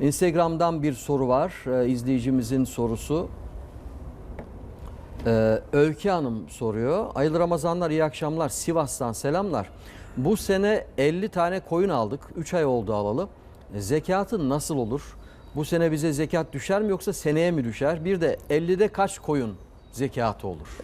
Instagram'dan bir soru var. Ee, izleyicimizin sorusu. Ee, Öykü Hanım soruyor. Hayırlı Ramazanlar, iyi akşamlar. Sivas'tan selamlar. Bu sene 50 tane koyun aldık. 3 ay oldu alalı. E, Zekatı nasıl olur? Bu sene bize zekat düşer mi yoksa seneye mi düşer? Bir de 50'de kaç koyun zekatı olur?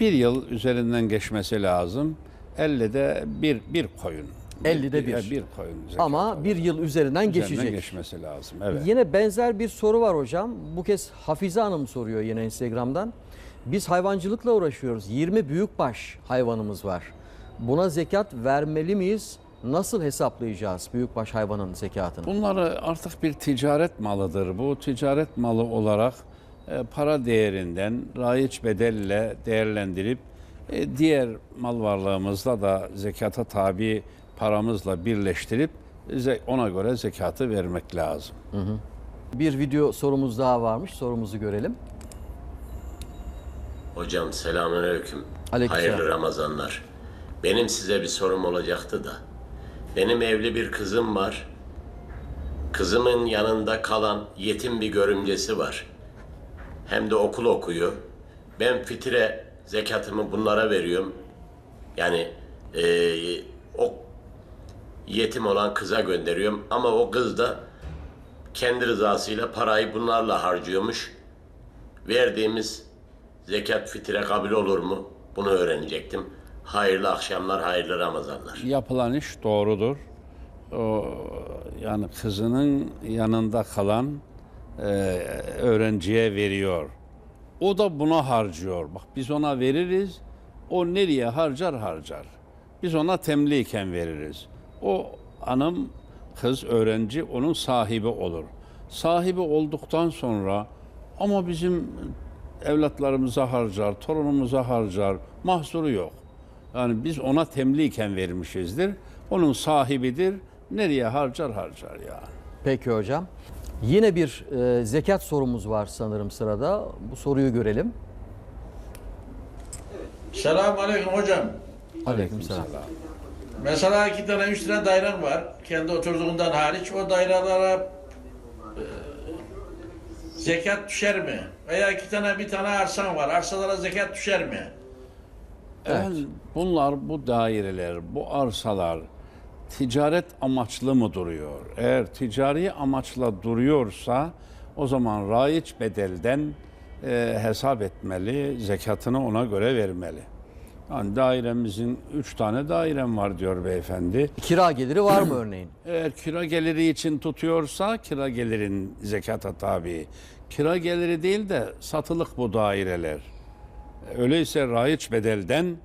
Bir yıl üzerinden geçmesi lazım. 50'de bir, bir koyun. 50'de bir. Bir koyun. zekat Ama bir yıl üzerinden Üzerinden geçecek. geçmesi lazım. Evet. Yine benzer bir soru var hocam. Bu kez Hafize Hanım soruyor yine Instagram'dan. Biz hayvancılıkla uğraşıyoruz. 20 büyükbaş hayvanımız var. Buna zekat vermeli miyiz? Nasıl hesaplayacağız büyükbaş hayvanın zekatını? Bunları artık bir ticaret malıdır. Bu ticaret malı olarak e, para değerinden raiç bedelle değerlendirip e, diğer mal varlığımızla da zekata tabi paramızla birleştirip ona göre zekatı vermek lazım. Bir video sorumuz daha varmış. Sorumuzu görelim. Hocam selamünaleyküm. Hayırlı Ramazanlar. Benim size bir sorum olacaktı da. Benim evli bir kızım var. Kızımın yanında kalan yetim bir görümcesi var. Hem de okul okuyor. Ben fitire zekatımı bunlara veriyorum. Yani eee, o yetim olan kıza gönderiyorum. Ama o kız da kendi rızasıyla parayı bunlarla harcıyormuş. Verdiğimiz zekat fitre kabul olur mu? Bunu öğrenecektim. Hayırlı akşamlar, hayırlı Ramazanlar. Yapılan iş doğrudur. O, yani kızının yanında kalan e, öğrenciye veriyor. O da buna harcıyor. Bak biz ona veririz. O nereye harcar harcar. Biz ona temliyken veririz. O hanım, kız, öğrenci onun sahibi olur. Sahibi olduktan sonra ama bizim evlatlarımıza harcar, torunumuza harcar, mahsuru yok. Yani biz ona temliyken vermişizdir. Onun sahibidir. Nereye harcar harcar yani. Peki hocam. Yine bir e, zekat sorumuz var sanırım sırada. Bu soruyu görelim. Selamun Aleyküm hocam. Aleykümselam. Mesela iki tane, üç tane dairem var. Kendi oturduğundan hariç. O dairelere e, zekat düşer mi? Veya iki tane, bir tane arsan var. Arsalara zekat düşer mi? Evet. Evet. Bunlar, bu daireler, bu arsalar ticaret amaçlı mı duruyor? Eğer ticari amaçla duruyorsa o zaman raiç bedelden e, hesap etmeli, zekatını ona göre vermeli. Yani dairemizin üç tane dairem var diyor beyefendi. Kira geliri var mı örneğin? Eğer kira geliri için tutuyorsa kira gelirin zekata tabi. Kira geliri değil de satılık bu daireler. Öyleyse raiç bedelden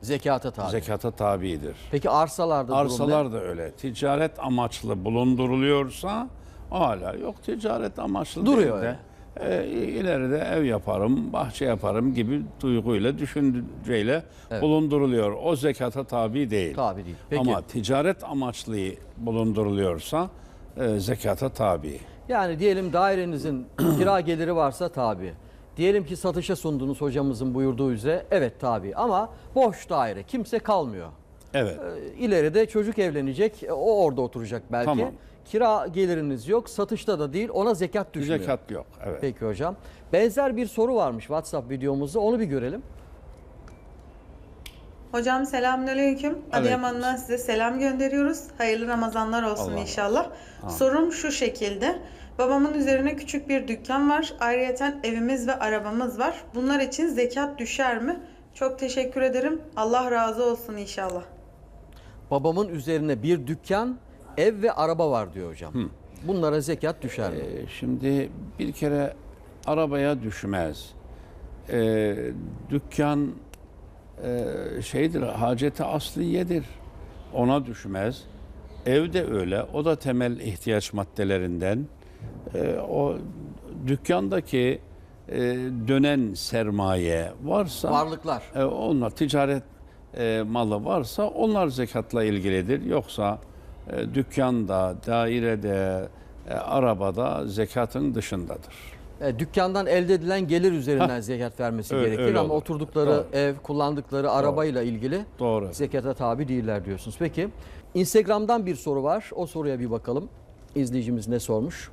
Zekata tabi. zekata tabidir. Peki arsalarda durum? Arsalar da öyle. Ticaret amaçlı bulunduruluyorsa hala yok ticaret amaçlı Duruyor değil de. E, ileride ev yaparım, bahçe yaparım gibi duyguyla, düşünceyle bulunduruluyor. O zekata tabi değil. Tabi değil. Peki. Ama ticaret amaçlı bulunduruluyorsa e, zekata tabi. Yani diyelim dairenizin kira geliri varsa tabi. Diyelim ki satışa sundunuz hocamızın buyurduğu üzere. Evet tabi ama boş daire. Kimse kalmıyor. Evet. Ee, İleride çocuk evlenecek. e, O orada oturacak belki. Tamam. Kira geliriniz yok. Satışta da değil. Ona zekat düşmüyor. Zekat yok. Evet. Peki hocam. Benzer bir soru varmış WhatsApp videomuzda. Onu bir görelim. Hocam selamünaleyküm. Adıyaman'dan size selam gönderiyoruz. Hayırlı Ramazanlar olsun Allah inşallah. Sorum şu şekilde. Babamın üzerine küçük bir dükkan var. Ayrıyeten evimiz ve arabamız var. Bunlar için zekat düşer mi? Çok teşekkür ederim. Allah razı olsun inşallah. Babamın üzerine bir dükkan, ev ve araba var diyor hocam. Bunlara zekat düşer mi? E, Şimdi bir kere arabaya düşmez. E, dükkan e, şeydir, haceti asliyedir. Ona düşmez. Ev de öyle. O da temel ihtiyaç maddelerinden. E, o dükkandaki e, dönen sermaye varsa Varlıklar. e, onlar ticaret e, malı varsa onlar zekatla ilgilidir. Yoksa e, dükkanda, dairede, e, arabada zekatın dışındadır. E, dükkandan elde edilen gelir üzerinden zekat vermesi Öyle- gerekir öyle ama olur. oturdukları Doğru. ev, kullandıkları arabayla ilgili Doğru. zekata tabi değiller diyorsunuz. Peki Instagram'dan bir soru var. O soruya bir bakalım. izleyicimiz ne sormuş?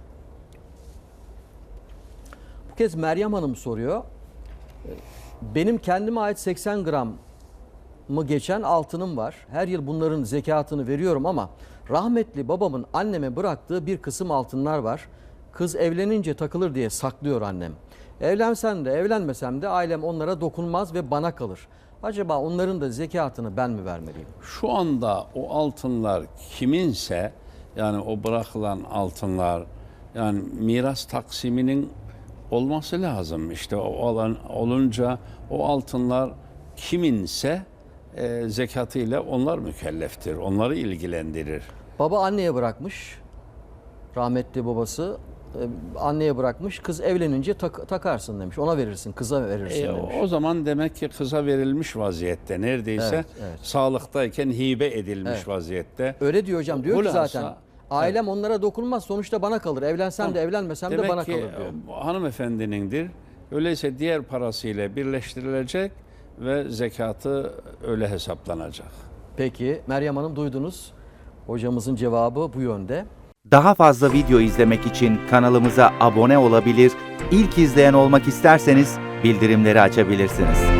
Bu kez Meryem Hanım soruyor. Benim kendime ait 80 gram mı geçen altınım var. Her yıl bunların zekatını veriyorum ama rahmetli babamın anneme bıraktığı bir kısım altınlar var. Kız evlenince takılır diye saklıyor annem. Evlensem de evlenmesem de ailem onlara dokunmaz ve bana kalır. Acaba onların da zekatını ben mi vermeliyim? Şu anda o altınlar kiminse yani o bırakılan altınlar yani miras taksiminin olması lazım. İşte o alan olunca o altınlar kiminse e, zekatıyla onlar mükelleftir. Onları ilgilendirir. Baba anneye bırakmış. Rahmetli babası e, anneye bırakmış. Kız evlenince tak- takarsın demiş. Ona verirsin, kıza verirsin E, demiş. o zaman demek ki kıza verilmiş vaziyette neredeyse Evet, evet. sağlıktayken hibe edilmiş Evet. vaziyette. Öyle diyor hocam. Diyor ki Hulasa, zaten ailem onlara dokunmaz. Sonuçta bana kalır. Evlensem de evlenmesem de Demek bana ki kalır diyor. e, hanımefendinindir. Öyleyse diğer parasıyla birleştirilecek ve zekatı öyle hesaplanacak. Peki Meryem Hanım duydunuz. Hocamızın cevabı bu yönde. Daha fazla video izlemek için kanalımıza abone olabilir, ilk izleyen olmak isterseniz bildirimleri açabilirsiniz.